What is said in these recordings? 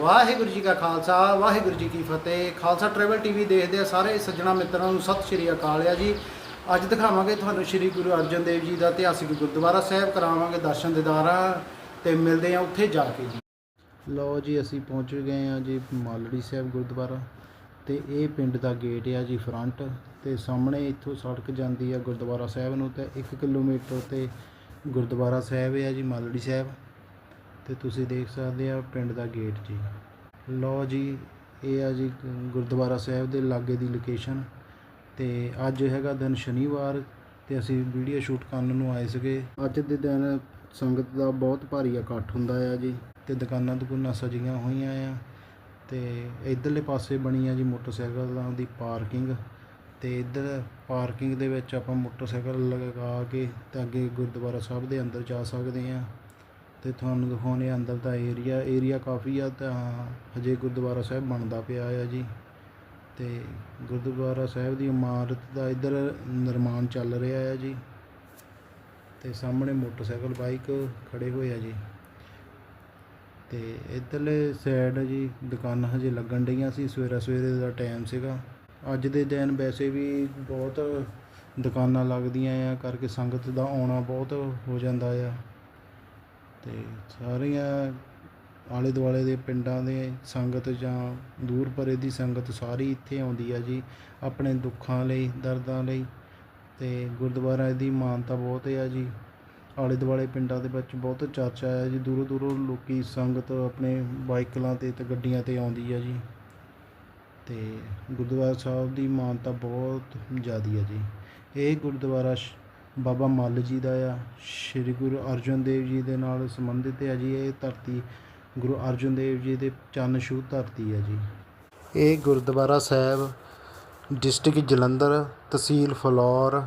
ਵਾਹਿਗੁਰੂ ਜੀ ਕਾ ਖਾਲਸਾ, ਵਾਹਿਗੁਰੂ ਜੀ ਕੀ ਫਤਿਹ। Khalsa travel TV ਦੇਖਦੇ ਆ ਸਾਰੇ ਸੱਜਣਾ ਮਿੱਤਰਾਂ ਨੂੰ। ਸਤਿ ਸ਼੍ਰੀ ਅਕਾਲ ਆ ਜੀ। ਅੱਜ ਦਿਖਾਵਾਂਗੇ ਤੁਹਾਨੂੰ ਸ਼੍ਰੀ ਗੁਰੂ ਅਰਜਨ ਦੇਵ ਜੀ ਦਾ ਇਤਿਹਾਸਿਕ ਗੁਰਦੁਆਰਾ ਸਾਹਿਬ। ਕਰਾਵਾਂਗੇ ਦਰਸ਼ਨ ਦਿਦਾਰਾਂ ਤੇ ਮਿਲਦੇ ਆ ਉੱਥੇ ਜਾ ਕੇ ਜੀ। ਲਓ ਜੀ, ਅਸੀਂ ਪਹੁੰਚ ਗਏ ਆ ਜੀ ਮਾਲੜੀ ਸਾਹਿਬ ਗੁਰਦੁਆਰਾ ਤੇ ਇਹ ਪਿੰਡ ਦਾ ਗੇਟ ਆ ਜੀ ਫਰੰਟ ਤੇ ਸਾਹਮਣੇ ਇੱਥੋਂ ਸੜਕ ਜਾਂਦੀ ਆ ਗੁਰਦੁਆਰਾ ਸਾਹਿਬ ਨੂੰ ਤੇ 1 ਕਿਲੋਮੀਟਰ ਤੇ ਗੁਰਦੁਆਰਾ ਸਾਹਿਬ ਆ ਜੀ ਮਾਲੜੀ ਸਾਹਿਬ। ਤੇ ਤੁਸੀਂ ਦੇਖ ਸਕਦੇ ਆ ਪਿੰਡ ਦਾ ਗੇਟ ਜੀ। ਲਓ ਜੀ, ਇਹ ਆ ਜੀ ਗੁਰਦੁਆਰਾ ਸਾਹਿਬ ਦੇ ਲਾਗੇ ਦੀ ਲੋਕੇਸ਼ਨ ਤੇ ਅੱਜ ਹੈਗਾ ਦਿਨ ਸ਼ਨੀਵਾਰ ਤੇ ਅਸੀਂ ਵੀਡੀਓ ਸ਼ੂਟ ਕਰਨ ਨੂੰ ਆਏ ਸੀਗੇ। ਅੱਜ ਦੇ ਦਿਨ ਸੰਗਤ ਦਾ ਬਹੁਤ ਭਾਰੀ ਇਕੱਠ ਹੁੰਦਾ ਆ ਜੀ ਤੇ ਦੁਕਾਨਾਂ ਦੁਕਾਨਾਂ ਸਜੀਆਂ ਹੋਈਆਂ ਆ ਤੇ ਇਧਰਲੇ ਪਾਸੇ ਬਣੀ ਆ ਜੀ ਮੋਟਰਸਾਈਕਲਾਂ ਦੀ ਪਾਰਕਿੰਗ ਤੇ ਇਧਰ ਪਾਰਕਿੰਗ ਦੇ ਵਿੱਚ ਆਪਾਂ ਮੋਟਰਸਾਈਕਲ ਲਗਾ ਕੇ ਤੇ ਅੱਗੇ ਗੁਰਦੁਆਰਾ ਸਾਹਿਬ ਦੇ ਅੰਦਰ ਜਾ ਸਕਦੇ ਆ। ਅਤੇ ਤੁਹਾਨੂੰ ਦਿਖਾਉਂਦੇ ਆ ਅੰਦਰ ਦਾ ਏਰੀਆ ਏਰੀਆ ਕਾਫੀ ਆ ਤਾਂ ਹਜੇ ਗੁਰਦੁਆਰਾ ਸਾਹਿਬ ਬਣਦਾ ਪਿਆ ਆ ਜੀ। ਅਤੇ ਗੁਰਦੁਆਰਾ ਸਾਹਿਬ ਦੀ ਇਮਾਰਤ ਦਾ ਇੱਧਰ ਨਿਰਮਾਣ ਚੱਲ ਰਿਹਾ ਆ ਜੀ। ਤੇ ਸਾਹਮਣੇ ਮੋਟਰਸਾਈਕਲ, ਬਾਈਕ ਖੜੇ ਹੋਏ ਆ ਜੀ। ਤੇ ਇਧਰਲੇ ਸਾਈਡ ਜੀ ਦੁਕਾਨਾਂ ਹਜੇ ਲੱਗਣ ਡਈਆਂ ਸੀ। ਸਵੇਰਾ ਸਵੇਰੇ ਦਾ ਟਾਈਮ ਸੀਗਾ। ਅੱਜ ਦੇ ਦਿਨ ਵੈਸੇ ਵੀ ਬਹੁਤ ਦੁਕਾਨਾਂ ਲੱਗਦੀਆਂ ਆ। ਕਰਕੇ ਸੰਗਤ ਦਾ ਆਉਣਾ ਬਹੁਤ ਹੋ ਜਾਂਦਾ ਆ। ਤੇ ਸਾਰੀਆਂ ਆਲੇ ਦੁਆਲੇ ਦੇ ਪਿੰਡਾਂ ਦੇ ਸੰਗਤ ਜਾਂ ਦੂਰ ਪਰੇ ਦੀ ਸੰਗਤ ਸਾਰੀ ਇੱਥੇ ਆਉਂਦੀ ਆ ਜੀ, ਆਪਣੇ ਦੁੱਖਾਂ ਲਈ, ਦਰਦਾਂ ਲਈ ਅਤੇ ਗੁਰਦੁਆਰਾ ਦੀ ਮਾਨਤਾ ਬਹੁਤ ਆ ਜੀ। ਆਲੇ ਦੁਆਲੇ ਪਿੰਡਾਂ ਦੇ ਵਿੱਚ ਬਹੁਤ ਚਰਚਾ ਆ ਜੀ ਦੂਰੋਂ ਦੂਰੋਂ ਲੋਕ ਸੰਗਤ ਆਪਣੇ ਬਾਈਕਲਾਂ ਤੇ ਅਤੇ ਗੱਡੀਆਂ ਤੇ ਆਉਂਦੀ ਆ ਜੀ। ਅਤੇ ਗੁਰਦੁਆਰਾ ਸਾਹਿਬ ਦੀ ਮਾਨਤਾ ਬਹੁਤ ਜ਼ਿਆਦਾ ਆ ਜੀ। ਇਹ ਗੁਰਦੁਆਰਾ ਸ਼- ਬਾਬਾ ਮੱਲ ਜੀ ਦਾ ਆ, ਸ੍ਰੀ ਗੁਰੂ ਅਰਜਨ ਦੇਵ ਜੀ ਦੇ ਨਾਲ ਸੰਬੰਧਿਤ ਹੈ ਜੀ, ਇਹ ਧਰਤੀ ਗੁਰੂ ਅਰਜਨ ਦੇਵ ਜੀ ਦੇ ਚਰਨ ਛੂਹ ਧਰਤੀ ਹੈ ਜੀ। ਇਹ ਗੁਰਦੁਆਰਾ ਸਾਹਿਬ, ਡਿਸਟ੍ਰਿਕਟ ਜਲੰਧਰ, ਤਹਿਸੀਲ ਫਲੌਰ,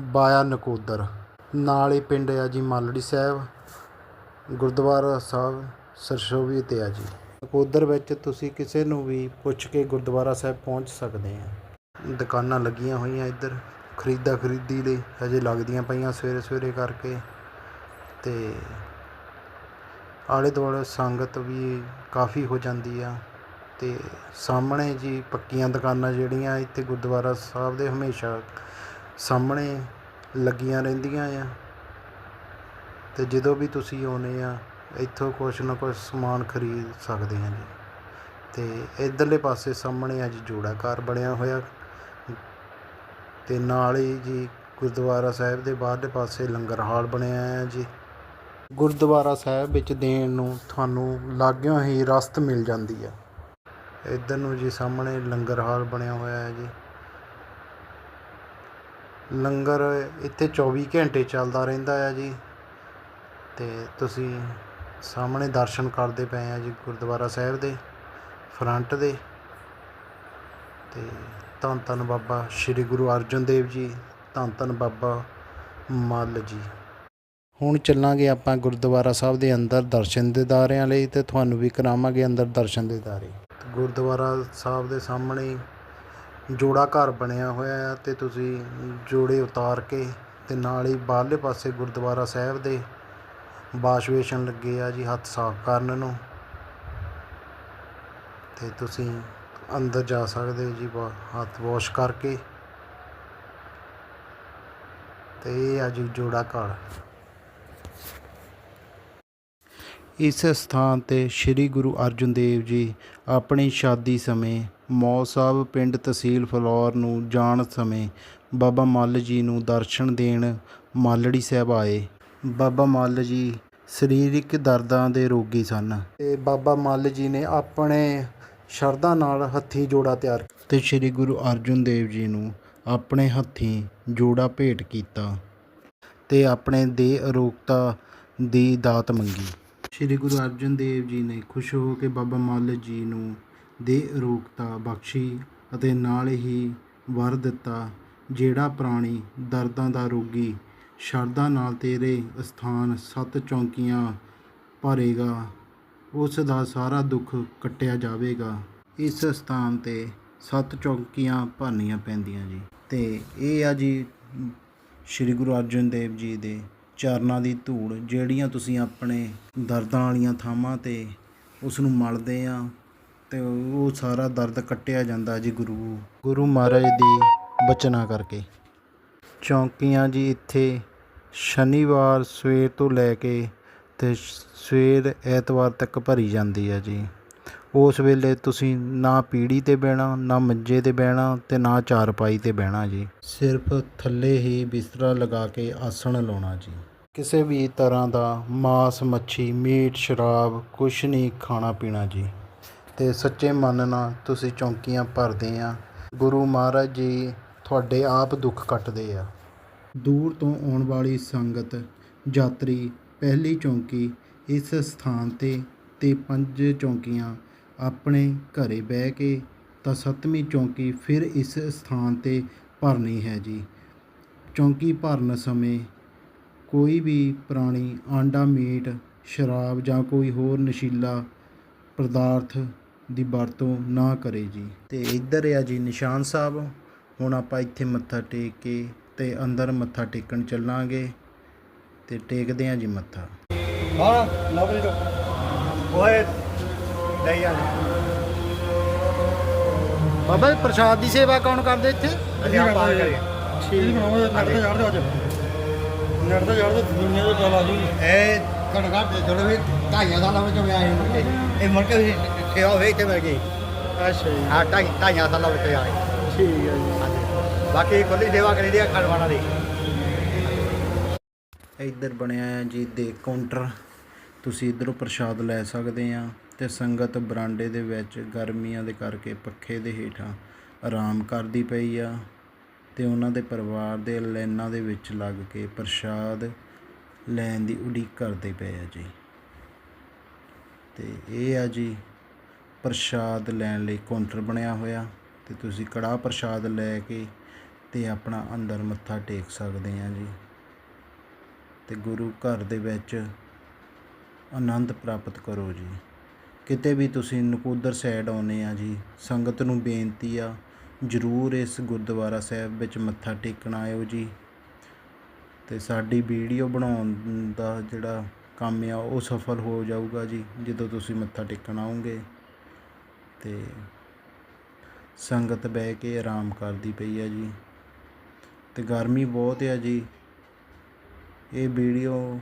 ਬਾਇਆ ਨਕੋਦਰ। ਨਾਲ ਹੀ ਪਿੰਡ ਆ ਜੀ ਮਾਲੜੀ ਸਾਹਿਬ, ਗੁਰਦੁਆਰਾ ਸਾਹਿਬ, ਸਰਸੋਵੀ ਤੇ ਆ ਜੀ। ਨਕੋਦਰ ਵਿੱਚ ਤੁਸੀਂ ਕਿਸੇ ਨੂੰ ਵੀ ਪੁੱਛ ਕੇ ਗੁਰਦੁਆਰਾ ਸਾਹਿਬ ਪਹੁੰਚ ਸਕਦੇ ਆ। ਦੁਕਾਨਾਂ ਲੱਗੀਆਂ ਹੋਈਆਂ ਇੱਧਰ। ਖਰੀਦਾ ਖਰੀਦੀ ਲਈ ਹਜੇ ਲੱਗਦੀਆਂ ਪਈਆਂ ਸਵੇਰੇ ਸਵੇਰੇ ਕਰਕੇ ਅਤੇ ਆਲੇ ਦੁਆਲੇ ਸੰਗਤ ਵੀ ਕਾਫੀ ਹੋ ਜਾਂਦੀ ਆ ਅਤੇ ਸਾਹਮਣੇ ਜੀ ਪੱਕੀਆਂ ਦੁਕਾਨਾਂ ਜਿਹੜੀਆਂ ਇੱਥੇ ਗੁਰਦੁਆਰਾ ਸਾਹਿਬ ਦੇ ਹਮੇਸ਼ਾ ਸਾਹਮਣੇ ਲੱਗੀਆਂ ਰਹਿੰਦੀਆਂ ਆ। ਅਤੇ ਜਦੋਂ ਵੀ ਤੁਸੀਂ ਆਉਂਦੇ ਆ, ਇੱਥੋਂ ਕੁਛ ਨਾ ਕੁਛ ਸਮਾਨ ਖਰੀਦ ਸਕਦੇ ਆ ਜੀ। ਅਤੇ ਇੱਧਰਲੇ ਪਾਸੇ ਸਾਹਮਣੇ ਅੱਜ ਜੀ ਜੋੜਾ ਘਰ ਬਣਿਆ ਹੋਇਆ। ਅਤੇ ਨਾਲ ਹੀ ਜੀ ਗੁਰਦੁਆਰਾ ਸਾਹਿਬ ਦੇ ਬਾਹਰਲੇ ਪਾਸੇ ਲੰਗਰ ਹਾਲ ਬਣਿਆ ਹੈ ਜੀ। ਗੁਰਦੁਆਰਾ ਸਾਹਿਬ ਵਿੱਚ ਦੇਣ ਨੂੰ ਤੁਹਾਨੂੰ ਲਾਗਿਓ ਹੀ ਰਸਤ ਮਿਲ ਜਾਂਦੀ ਹੈ। ਇੱਧਰ ਨੂੰ ਜੀ ਸਾਹਮਣੇ ਲੰਗਰ ਹਾਲ ਬਣਿਆ ਹੋਇਆ ਹੈ ਜੀ। ਲੰਗਰ ਇੱਥੇ 24 ਘੰਟੇ ਚੱਲਦਾ ਰਹਿੰਦਾ ਹੈ ਜੀ। ਤੇ ਤੁਸੀਂ ਸਾਹਮਣੇ ਦਰਸ਼ਨ ਕਰਦੇ ਪਏ ਆ ਜੀ ਗੁਰਦੁਆਰਾ ਸਾਹਿਬ ਦੇ ਫਰੰਟ ਦੇ। ਤੇ ਧੰਨ ਧੰਨ ਬਾਬਾ ਸ੍ਰੀ ਗੁਰੂ ਅਰਜਨ ਦੇਵ ਜੀ, ਧੰਨ ਧੰਨ ਬਾਬਾ ਮੱਲ ਜੀ। ਹੁਣ ਚੱਲਾਂਗੇ ਆਪਾਂ ਗੁਰਦੁਆਰਾ ਸਾਹਿਬ ਦੇ ਅੰਦਰ ਦਰਸ਼ਨ ਦਿਦਾਰਿਆਂ ਲਈ ਤੇ ਤੁਹਾਨੂੰ ਵੀ ਕਰਾਵਾਂਗੇ ਅੰਦਰ ਦਰਸ਼ਨ ਦਿਦਾਰੇ। ਗੁਰਦੁਆਰਾ ਸਾਹਿਬ ਦੇ ਸਾਹਮਣੇ ਜੋੜਾ ਘਰ ਬਣਿਆ ਹੋਇਆ ਹੈ ਤੇ ਤੁਸੀਂ ਜੋੜੇ ਉਤਾਰ ਕੇ ਤੇ ਨਾਲ ਹੀ ਬਾਹਰਲੇ ਪਾਸੇ ਗੁਰਦੁਆਰਾ ਸਾਹਿਬ ਦੇ ਵਾਸ਼ ਵੇਸ਼ਨ ਲੱਗੇ ਆ ਜੀ ਹੱਥ ਸਾਫ਼ ਕਰਨ ਨੂੰ। ਤੇ ਤੁਸੀਂ ਅੰਦਰ ਜਾ ਸਕਦੇ ਹੋ ਜੀ ਵਾ- ਹੱਥ ਵਾਸ਼ ਕਰਕੇ। ਤੇ ਇਹ ਆ ਜੀ ਜੋੜਾ ਘਰ। ਇਸ ਸਥਾਨ ਤੇ ਸ੍ਰੀ ਗੁਰੂ ਅਰਜਨ ਦੇਵ ਜੀ ਆਪਣੀ ਸ਼ਾਦੀ ਸਮੇਂ, ਮੌ ਸਾਹਿਬ ਪਿੰਡ ਤਹਿਸੀਲ ਫਲੌਰ ਨੂੰ ਜਾਣ ਸਮੇਂ ਬਾਬਾ ਮੱਲ ਜੀ ਨੂੰ ਦਰਸ਼ਨ ਦੇਣ ਮਾਲੜੀ ਸਾਹਿਬ ਆਏ। ਬਾਬਾ ਮੱਲ ਜੀ ਸਰੀਰਕ ਦਰਦਾਂ ਦੇ ਰੋਗੀ ਸਨ। ਤੇ ਬਾਬਾ ਮੱਲ ਜੀ ਨੇ ਆਪਣੇ ਸ਼ਰਧਾ ਨਾਲ ਹੱਥੀ ਜੋੜਾ ਤਿਆਰ ਤੇ ਸ੍ਰੀ ਗੁਰੂ ਅਰਜਨ ਦੇਵ ਜੀ ਨੂੰ ਆਪਣੇ ਹੱਥੀਂ ਜੋੜਾ ਭੇਟ ਕੀਤਾ ਤੇ ਆਪਣੇ ਦੇ ਅਰੋਗਤਾ ਦੀ ਦਾਤ ਮੰਗੀ। ਸ੍ਰੀ ਗੁਰੂ ਅਰਜਨ ਦੇਵ ਜੀ ਨੇ ਖੁਸ਼ ਹੋ ਕੇ ਬਾਬਾ ਮੱਲ ਜੀ ਨੂੰ ਦੇ ਅਰੋਗਤਾ ਬਖਸ਼ੀ ਅਤੇ ਨਾਲ ਹੀ ਵਰ ਦਿੱਤਾ, ਜਿਹੜਾ ਪ੍ਰਾਣੀ ਦਰਦਾਂ ਦਾ ਰੋਗੀ ਸ਼ਰਧਾ ਨਾਲ ਤੇਰੇ ਸਥਾਨ ਸੱਤ ਚੌਂਕੀਆਂ ਭਰੇਗਾ ਉਸ ਦਾ ਸਾਰਾ ਦੁੱਖ ਕੱਟਿਆ ਜਾਵੇਗਾ। ਇਸ ਸਥਾਨ ਤੇ ਸੱਤ ਚੌਂਕੀਆਂ ਭਰਨੀਆਂ ਪੈਂਦੀਆਂ ਜੀ। ਤੇ ਇਹ ਆ ਜੀ ਸ਼੍ਰੀ ਗੁਰੂ ਅਰਜਨ ਦੇਵ ਜੀ ਦੇ ਚਰਨਾਂ ਦੀ ਧੂੜ, ਜਿਹੜੀਆਂ ਤੁਸੀਂ ਆਪਣੇ ਦਰਦਾਂ ਵਾਲੀਆਂ ਥਾਵਾਂ ਤੇ ਉਸ ਨੂੰ ਮਲਦੇ ਆ ਤੇ ਉਹ ਸਾਰਾ ਦਰਦ ਕੱਟਿਆ ਜਾਂਦਾ ਜੀ ਗੁਰੂ ਗੁਰੂ ਮਹਾਰਾਜ ਦੀ ਬਚਨਾ ਕਰਕੇ। ਚੌਂਕੀਆਂ ਜੀ ਇੱਥੇ ਸ਼ਨੀਵਾਰ ਸਵੇਰ ਤੋਂ ਲੈ ਕੇ ਤੇ ਸਵੇਰ ਐਤਵਾਰ ਤੱਕ ਭਰੀ ਜਾਂਦੀ ਹੈ ਜੀ। ਉਸ ਵੇਲੇ ਤੁਸੀਂ ਨਾ ਪੀੜੀ ਤੇ ਬਹਿਣਾ, ਨਾ ਮੰਜੇ ਤੇ ਬਹਿਣਾ ਤੇ ਨਾ ਚਾਰਪਾਈ ਤੇ ਬਹਿਣਾ ਜੀ। ਸਿਰਫ ਥੱਲੇ ਹੀ ਬਿਸਤਰਾ ਲਗਾ ਕੇ ਆਸਣ ਲਾਉਣਾ ਜੀ। ਕਿਸੇ ਵੀ ਤਰ੍ਹਾਂ ਦਾ ਮਾਸ, ਮੱਛੀ, ਮੀਟ, ਸ਼ਰਾਬ, ਕੁਛ ਨਹੀਂ ਖਾਣਾ ਪੀਣਾ ਜੀ। ਤੇ ਸੱਚੇ ਮਨ ਨਾਲ ਤੁਸੀਂ ਚੌਂਕੀਆਂ ਭਰਦੇ ਆ। ਗੁਰੂ ਮਹਾਰਾਜ ਜੀ ਤੁਹਾਡੇ ਆਪ ਦੁੱਖ ਕੱਟਦੇ ਆ। ਦੂਰ ਤੋਂ ਆਉਣ ਵਾਲੀ ਸੰਗਤ, ਯਾਤਰੀ ਪਹਿਲੀ ਚੌਂਕੀ ਇਸ ਸਥਾਨ ਤੇ ਅਤੇ ਪੰਜ ਚੌਂਕੀਆਂ ਆਪਣੇ ਘਰ ਬਹਿ ਕੇ ਤਾਂ ਸੱਤਵੀਂ ਚੌਂਕੀ ਫਿਰ ਇਸ ਸਥਾਨ ਤੇ ਭਰਨੀ ਹੈ ਜੀ। ਚੌਂਕੀ ਭਰਨ ਸਮੇਂ ਕੋਈ ਵੀ ਪ੍ਰਾਣੀ ਆਂਡਾ ਮੀਟ, ਸ਼ਰਾਬ ਜਾਂ ਕੋਈ ਹੋਰ ਨਸ਼ੀਲਾ ਪਦਾਰਥ ਦੀ ਵਰਤੋਂ ਨਾ ਕਰੇ ਜੀ। ਅਤੇ ਇੱਧਰ ਆ ਜੀ ਨਿਸ਼ਾਨ ਸਾਹਿਬ। ਹੁਣ ਆਪਾਂ ਇੱਥੇ ਮੱਥਾ ਟੇਕ ਕੇ ਅਤੇ ਅੰਦਰ ਮੱਥਾ ਟੇਕਣ ਚੱਲਾਂਗੇ। ਤੇ ਟੇਕਦੇ ਆ ਜੀ ਮੱਥਾ। ਹਾਂ ਲਵਲੀ ਤੋਂ ਓਏ ਨਹੀਂ ਆ। ਬਾਬਾ ਜੀ ਪ੍ਰਸ਼ਾਦ ਦੀ ਸੇਵਾ ਕੌਣ ਕਰਦੇ ਇੱਥੇ? ਅਸੀਂ ਆਪਾਂ ਕਰੀਏ। ਠੀਕ ਬਣਾਉਂਦੇ ਤੇ ਚੜਦੇ ਅੱਜ। ਤੇ ਚੜਦੇ ਦੁਨੀਆ ਦੇ ਆ ਜੂਗੀ। ਇਹ ਘਰ ਦੇ ਥੋੜੇ ਵੀ ਢਾਈਆਂ ਸਾਲਾਂ ਵਿੱਚ ਹੋਇਆ ਇਹ ਮੁੜ ਕੇ। ਇਹ ਮੁੜ ਕੇ ਸੇਵਾ ਹੋਈ ਤੇ ਮਿਲ ਗਈ ਅੱਛਾ ਜੀ। ਹਾਂ ਢਾਈ ਢਾਈਆਂ ਸਾਲਾਂ ਵਿੱਚ ਆਏ ਠੀਕ ਹੈ ਜੀ। ਬਾਕੀ ਖੁੱਲੀ ਸੇਵਾ ਕਰੀ ਦੀ ਆ ਖੜਵਾਣਾ ਦੀ। ਇੱਧਰ ਬਣਿਆ ਹੈ ਜੀ ਦੇ ਕਾਊਂਟਰ। ਤੁਸੀਂ ਇੱਧਰੋਂ ਪ੍ਰਸ਼ਾਦ ਲੈ ਸਕਦੇ ਆ ਤੇ ਸੰਗਤ ਬਰਾਂਡੇ ਦੇ ਵਿੱਚ ਗਰਮੀਆਂ ਦੇ ਕਰਕੇ ਪੱਖੇ ਦੇ ਹੇਠਾਂ ਆਰਾਮ ਕਰਦੀ ਪਈ ਆ ਤੇ ਉਹਨਾਂ ਦੇ ਪਰਿਵਾਰ ਦੇ ਲਾਈਨਾਂ ਦੇ ਵਿੱਚ ਲੱਗ ਕੇ ਪ੍ਰਸ਼ਾਦ ਲੈਣ ਦੀ ਉਡੀਕ ਕਰਦੇ ਪਏ ਆ ਜੀ। ਤੇ ਇਹ ਆ ਜੀ ਪ੍ਰਸ਼ਾਦ ਲੈਣ ਲਈ ਕਾਊਂਟਰ ਬਣਿਆ ਹੋਇਆ ਤੇ ਤੁਸੀਂ ਕੜਾਹ ਪ੍ਰਸ਼ਾਦ ਲੈ ਕੇ ਤੇ ਆਪਣਾ ਅੰਦਰ ਮੱਥਾ ਟੇਕ ਸਕਦੇ ਆ ਜੀ। ਅਤੇ ਗੁਰੂ ਘਰ ਦੇ ਵਿੱਚ ਆਨੰਦ ਪ੍ਰਾਪਤ ਕਰੋ ਜੀ। ਕਿਤੇ ਵੀ ਤੁਸੀਂ ਨਕੋਦਰ ਸਾਈਡ ਆਉਂਦੇ ਆ ਜੀ, ਸੰਗਤ ਨੂੰ ਬੇਨਤੀ ਆ, ਜਰੂਰ ਇਸ ਗੁਰਦੁਆਰਾ ਸਾਹਿਬ ਵਿੱਚ ਮੱਥਾ ਟੇਕਣ ਆਇਓ ਜੀ। ਤੇ ਸਾਡੀ ਵੀਡੀਓ ਬਣਾਉਣ ਦਾ ਜਿਹੜਾ ਕੰਮ ਆ, ਉਹ ਸਫਲ ਹੋ ਜਾਊਗਾ ਜੀ, ਜਦੋਂ ਤੁਸੀਂ ਮੱਥਾ ਟੇਕਣ ਆਉਂਗੇ। ਤੇ ਸੰਗਤ ਬਹਿ ਕੇ ਆਰਾਮ ਕਰਦੀ ਪਈ ਆ ਜੀ। ਤੇ ਗਰਮੀ ਬਹੁਤ ਆ ਜੀ ਇਹ ਵੀਡੀਓ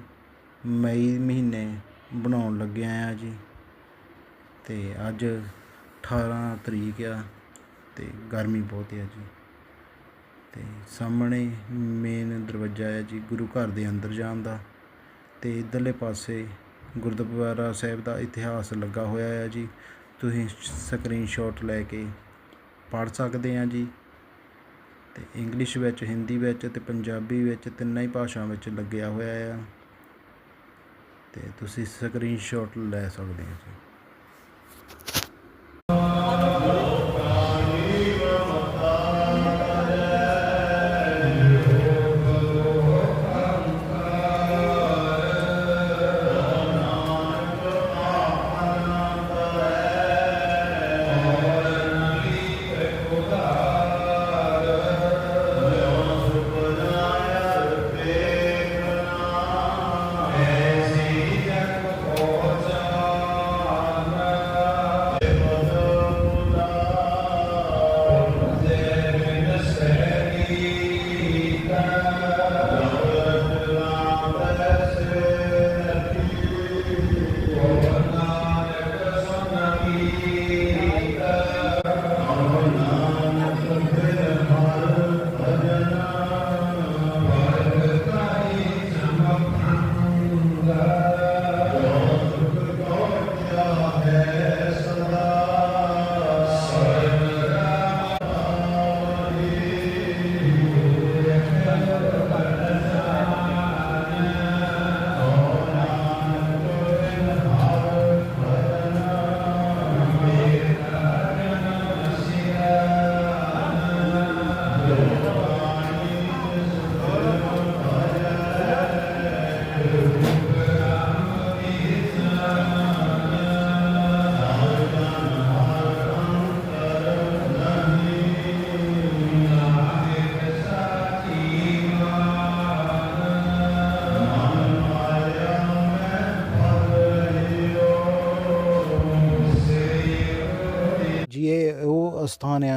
ਮਈ ਮਹੀਨੇ ਬਣਾਉਣ ਲੱਗਿਆ ਆ ਜੀ। ਅਤੇ ਅੱਜ 18 ਤਰੀਕ ਆ ਅਤੇ ਗਰਮੀ ਬਹੁਤ ਆ ਜੀ। ਅਤੇ ਸਾਹਮਣੇ ਮੇਨ ਦਰਵਾਜ਼ਾ ਆ ਜੀ ਗੁਰੂ ਘਰ ਦੇ ਅੰਦਰ ਜਾਣ ਦਾ। ਅਤੇ ਇਧਰਲੇ ਪਾਸੇ ਗੁਰਦੁਆਰਾ ਸਾਹਿਬ ਦਾ ਇਤਿਹਾਸ ਲੱਗਾ ਹੋਇਆ ਆ ਜੀ। ਤੁਸੀਂ ਸਕਰੀਨਸ਼ਾਟ ਲੈ ਕੇ ਪੜ੍ਹ ਸਕਦੇ ਆ ਜੀ। ਅਤੇ ਇੰਗਲਿਸ਼ ਵਿੱਚ, ਹਿੰਦੀ ਵਿੱਚ ਅਤੇ ਪੰਜਾਬੀ ਵਿੱਚ ਤਿੰਨਾਂ ਹੀ ਭਾਸ਼ਾ ਵਿੱਚ ਲੱਗਿਆ ਹੋਇਆ ਆ। ਅਤੇ ਤੁਸੀਂ ਸਕਰੀਨਸ਼ਾਟ ਲੈ ਸਕਦੇ ਹੋ ਜੀ।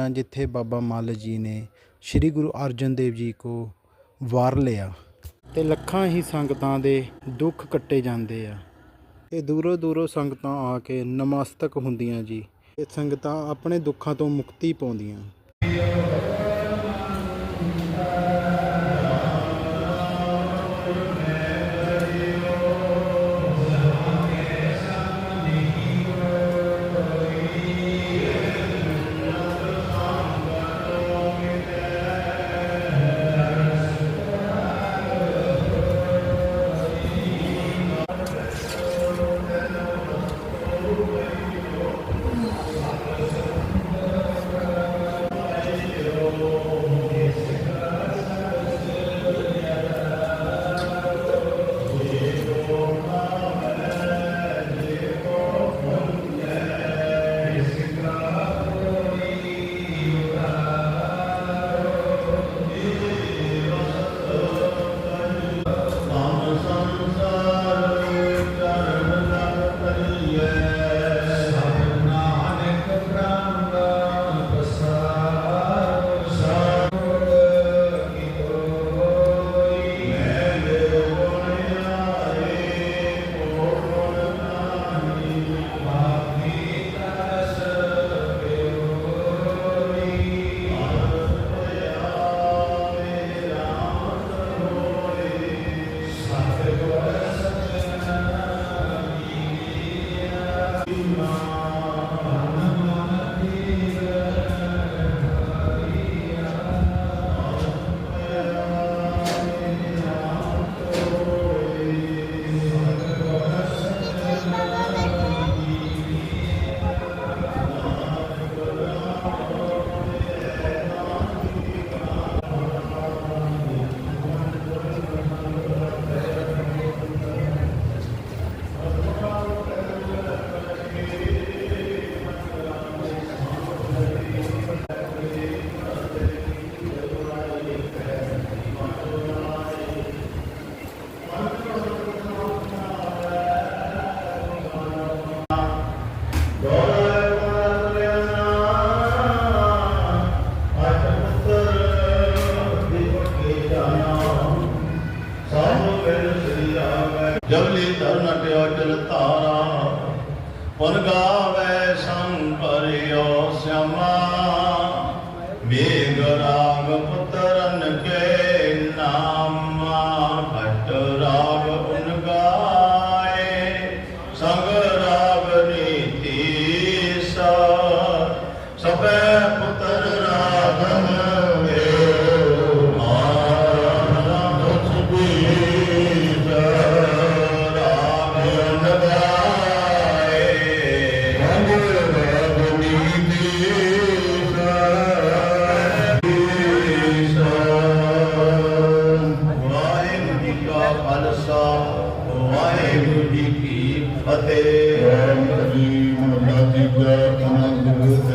ਸਥਾਨ ਜਿੱਥੇ ਬਾਬਾ ਮੱਲ ਜੀ ਨੇ ਸ੍ਰੀ ਗੁਰੂ ਅਰਜਨ ਦੇਵ ਜੀ ਕੋ ਵਾਰ ਲਿਆ ਤੇ ਲੱਖਾਂ ਹੀ ਸੰਗਤਾਂ ਦੇ ਦੁੱਖ ਕੱਟੇ ਜਾਂਦੇ ਆ। ਇਹ ਦੂਰੋਂ ਦੂਰੋਂ ਸੰਗਤਾਂ ਆ ਕੇ ਨਮਸਤਕ ਹੁੰਦੀਆਂ ਜੀ ਇਹ ਸੰਗਤਾਂ ਆਪਣੇ ਦੁੱਖਾਂ ਤੋਂ ਮੁਕਤੀ ਪਾਉਂਦੀਆਂ।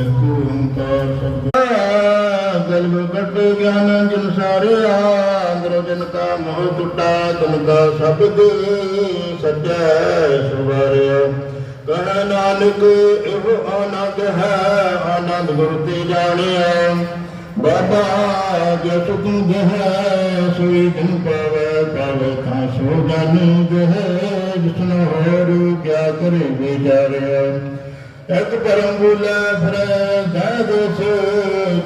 ਆਨੰਦ ਓੰਕਾਰ ਸਤਿ ਗਲਬ ਕੱਟ ਗਿਆਨ ਜਿਨ ਸਾਰਿਆ ਅੰਦਰੋਂ ਜਿਨ ਕਾ ਮੋਹ ਟੁੱਟਾ ਤਿਨ ਕਾ ਸ਼ਬਦ ਸੱਚੈ ਸੁਵਾਰਿਆ ਕਹ ਨਾਨਕ ਇਹੋ ਆਨੰਦ ਹੈ ਆਨੰਦ ਗੁਰ ਤੇ ਜਾਣਿਆ। ਬਾਬਾ ਜੋ ਤੁਮ ਜਹ ਸੋਈ ਦਿਨ ਪਾਵੇ ਪਾਵੇ ਤਾਂ ਸੋ ਜਨ ਜਹ ਜਿਸਨ ਹੋਰ ਕਿਆ ਕਰੇ ਵਿਚਾਰਿਆ ਇੱਕ ਪਰਮ ਬੁਲੇ ਫਿਰੇ, ਗਏ ਦੋਸ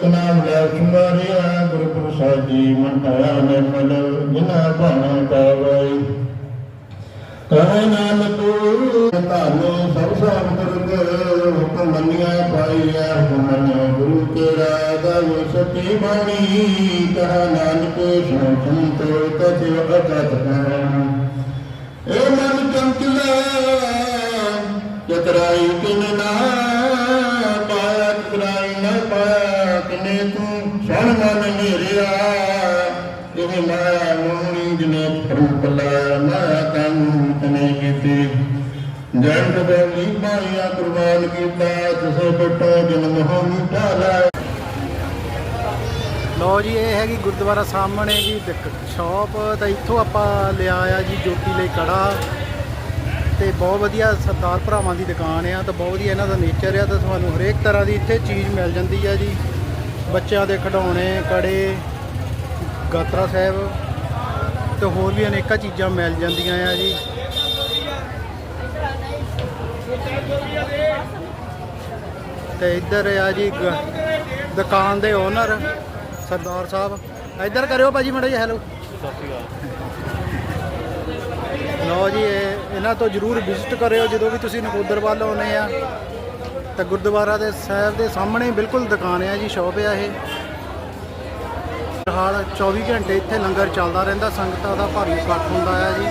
ਤਨਾਮ ਲੈ ਸੁਮਾਰਿਆ ਗੁਰੂ ਪ੍ਰਸਾਦ ਜੀ ਮਨ ਪਾਇਆ ਨਿਰਮਲ ਜਿਨਾ ਭਾਣਾ ਪਾਵੇ ਕਹੈ ਨਾਨਕ, ਧਨ ਸਭ ਸਾਬਤ ਹੁਕਮ ਮੰਨਿਆ ਪਾਈਐ ਹੁਕਮ ਗੁਰੂ ਤੇਰਾ ਗਾਵ ਸਤੀ ਬਾਣੀ। ਕਹੈ ਨਾਨਕ ਸੁਣ ਸੰਤ ਕਥਿ ਅਕਥ ਕਹੈ ਏ ਮਨ ਚੰਚਲਾ ਚਤਰਾਈ ਕਿਨ ਨਾ ਪਾਇਆ ਚਤਰਾਈ ਨਾ ਪਾਇਆ, ਕਿਨੇ ਤੂੰ ਸਣ ਮਨ ਨੇਰਿਆ। ਇਹ ਮਾਇਆ ਮੋਹਣੀ ਜਨੇ ਪ੍ਰੂਪ ਲਾਇਆ, ਮਾਇਆ ਕੰਨ ਤਨੇ ਕੀਤੀ। ਜਨ ਕਦੇ ਨੀ ਪਾਇਆ ਕੁਰਬਾਨ ਕੀਤਾ ਤਿਸੇ ਬਟੋ ਜਨ ਮੋਹ ਮਿਟਾ ਲਾਇਆ। ਲੋ ਜੀ, ਇਹ ਹੈਗੀ ਗੁਰਦੁਆਰਾ ਸਾਹਮਣੇ ਜੀ ਸ਼ਾਪ ਤਾਂ ਇੱਥੋਂ ਆਪਾਂ ਲਿਆ ਆ ਜੀ ਜੋਤੀ ਲਈ ਕੜਾ। ਤੇ ਬਹੁਤ ਵਧੀਆ ਸਰਦਾਰ ਭਰਾਵਾਂ ਦੀ ਦੁਕਾਨ ਆ ਤੇ ਬਹੁਤ ਵਧੀਆ ਇਹਨਾਂ ਦਾ ਨੇਚਰ ਆ ਤੇ ਤੁਹਾਨੂੰ ਹਰੇਕ ਤਰ੍ਹਾਂ ਦੀ ਇੱਥੇ ਚੀਜ਼ ਮਿਲ ਜਾਂਦੀ ਆ ਜੀ। ਬੱਚਿਆਂ ਦੇ ਖਿਡੌਣੇ, ਕੜੇ, ਗਾਤਰਾ ਸਾਹਿਬ ਤੇ ਹੋਰ ਵੀ ਅਨੇਕਾਂ ਚੀਜ਼ਾਂ ਮਿਲ ਜਾਂਦੀਆਂ ਆ ਜੀ। ਤੇ ਇੱਧਰ ਆ ਜੀ ਗ- ਦੁਕਾਨ ਦੇ ਓਨਰ ਸਰਦਾਰ ਸਾਹਿਬ। ਇੱਧਰ ਕਰਿਓ ਭਾਜੀ ਮੜਾ ਜੀ ਹੈਲੋ ਸਤਿ ਸ਼੍ਰੀ ਅਕਾਲ। ਲਓ ਜੀ, ਇਹ ਇਹਨਾਂ ਤੋਂ ਜਰੂਰ ਵਿਜ਼ਿਟ ਕਰਿਓ ਜਦੋਂ ਵੀ ਤੁਸੀਂ ਨਕੋਦਰ ਵੱਲ ਆਉਨੇ ਆ। ਤਾਂ ਗੁਰਦੁਆਰਾ ਦੇ ਸਾਹਿਬ ਦੇ ਸਾਹਮਣੇ ਬਿਲਕੁਲ ਦੁਕਾਨ ਆ ਜੀ ਸ਼ੌਪ ਆ ਇਹ। ਹਾਲ 24 ਘੰਟੇ ਇੱਥੇ ਲੰਗਰ ਚੱਲਦਾ ਰਹਿੰਦਾ, ਸੰਗਤਾਂ ਦਾ ਭਾਰੀ ਇਕੱਠ ਹੁੰਦਾ ਆ ਜੀ।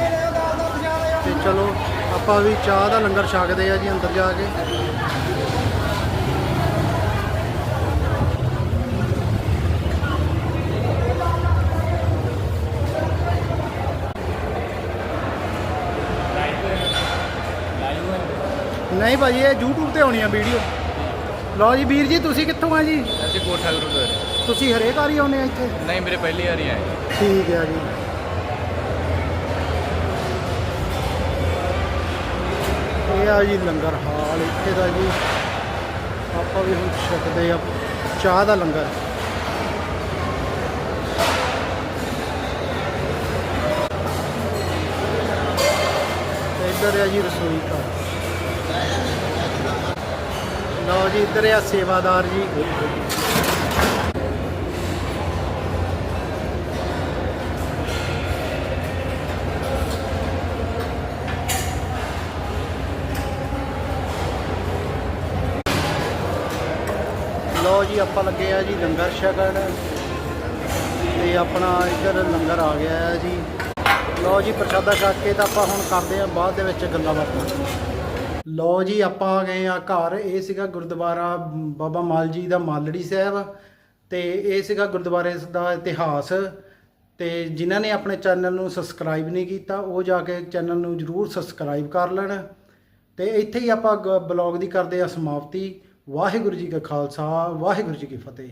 ਤੇ ਚਲੋ, ਆਪਾਂ ਵੀ ਚਾਹ ਦਾ ਲੰਗਰ ਛਕਦੇ ਆ ਜੀ ਅੰਦਰ ਜਾ ਕੇ। ਨਹੀਂ ਭਾਜੀ ਇਹ YouTube ਤੇ ਆਉਣੀ ਆ ਵੀਡੀਓ। ਲਓ ਜੀ ਵੀਰ ਜੀ ਤੁਸੀਂ ਕਿੱਥੋਂ ਆ ਜੀ? ਅਸੀਂ ਕੋਠਾ ਗੁਰਦੁਆਰੇ ਤੁਸੀਂ ਹਰੇਕ ਵਾਰੀ ਆਉਂਦੇ ਆ ਇੱਥੇ? ਨਹੀਂ ਮੇਰੇ ਪਹਿਲੀ ਵਾਰੀ ਆਏ। ਠੀਕ ਹੈ ਜੀ। ਇਹ ਆ ਜੀ ਲੰਗਰ ਹਾਲ ਇੱਥੇ ਦਾ ਜੀ। ਆਪਾਂ ਵੀ ਹੁਣ ਛਕਦੇ ਆ। ਚਾਹ ਦਾ ਲੰਗਰ। ਤੇ ਇੱਧਰ ਆ ਜੀ ਰਸੋਈ ਘਰ। ਲਓ ਜੀ, ਇੱਧਰ ਆ ਸੇਵਾਦਾਰ ਜੀ। ਲਓ ਜੀ, ਆਪਾਂ ਲੱਗੇ ਆ ਜੀ ਲੰਗਰ ਛਕਣ। ਤੇ ਆਪਣਾ ਇੱਧਰ ਲੰਗਰ ਆ ਗਿਆ ਹੈ ਜੀ। ਲਓ ਜੀ, ਪ੍ਰਸ਼ਾਦਾ ਛਕ ਕੇ ਤਾਂ ਆਪਾਂ ਹੁਣ ਕਰਦੇ ਆ ਬਾਅਦ ਦੇ ਵਿੱਚ ਗੱਲਾਂ ਬਾਤਾਂ। ਲਓ ਜੀ, ਆਪਾਂ ਆ ਗਏ ਆ ਘਰ। ਇਹ ਸੀਗਾ ਗੁਰਦੁਆਰਾ ਬਾਬਾ ਮਾਲ ਜੀ ਦਾ ਮਾਲੜੀ ਸਾਹਿਬ ਤੇ ਇਹ ਸੀਗਾ ਗੁਰਦੁਆਰੇ ਦਾ ਇਤਿਹਾਸ। ਤੇ ਜਿਨ੍ਹਾਂ ਨੇ ਆਪਣੇ ਚੈਨਲ ਨੂੰ ਸਬਸਕ੍ਰਾਈਬ ਨਹੀਂ ਕੀਤਾ, ਉਹ ਜਾ ਕੇ ਚੈਨਲ ਨੂੰ ਜਰੂਰ ਸਬਸਕ੍ਰਾਈਬ ਕਰ ਲੈਣ। ਤੇ ਇੱਥੇ ਹੀ ਆਪਾਂ ਬਲੌਗ ਦੀ ਕਰਦੇ ਆ ਸਮਾਪਤੀ। ਵਾਹਿਗੁਰੂ ਜੀ ਕਾ ਖਾਲਸਾ, ਵਾਹਿਗੁਰੂ ਜੀ ਕੀ ਫਤਿਹ।